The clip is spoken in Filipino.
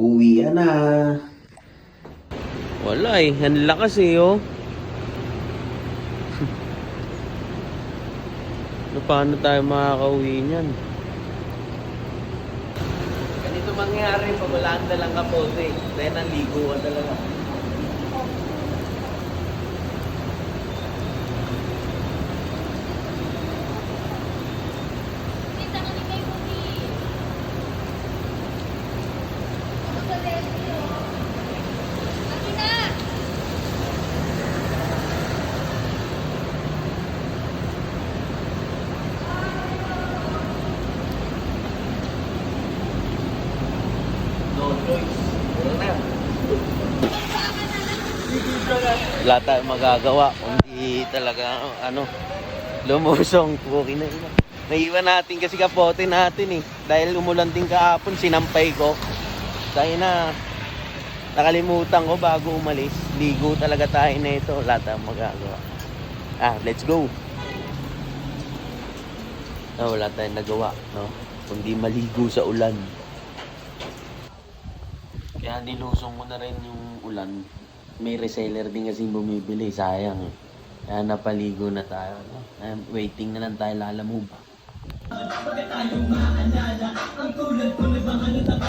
Uwi na. Wala eh. Ang lakas eh, oh. ano, paano tayo makakauwi niyan? Ganito mangyari pag wala ka lang kapote. Dahil naligo ka talaga. No choice. Wala na. Magagawa. Kundi talaga, ano, lumusong. Puki na ina. Naiwan natin kasi kapote natin eh. Dahil umulan din kahapon, sinampay ko. Tayo na, nakalimutan ko bago umalis. Ligo talaga tayo na ito. Wala magagawa. Ah, let's go. Ah, wala tayong nagawa, no? Kundi maligo sa ulan. Kaya nilusong ko na rin yung ulan. May reseller din kasi bumibili. Sayang eh. Kaya napaligo na tayo. No? Waiting na lang tayo lalamove.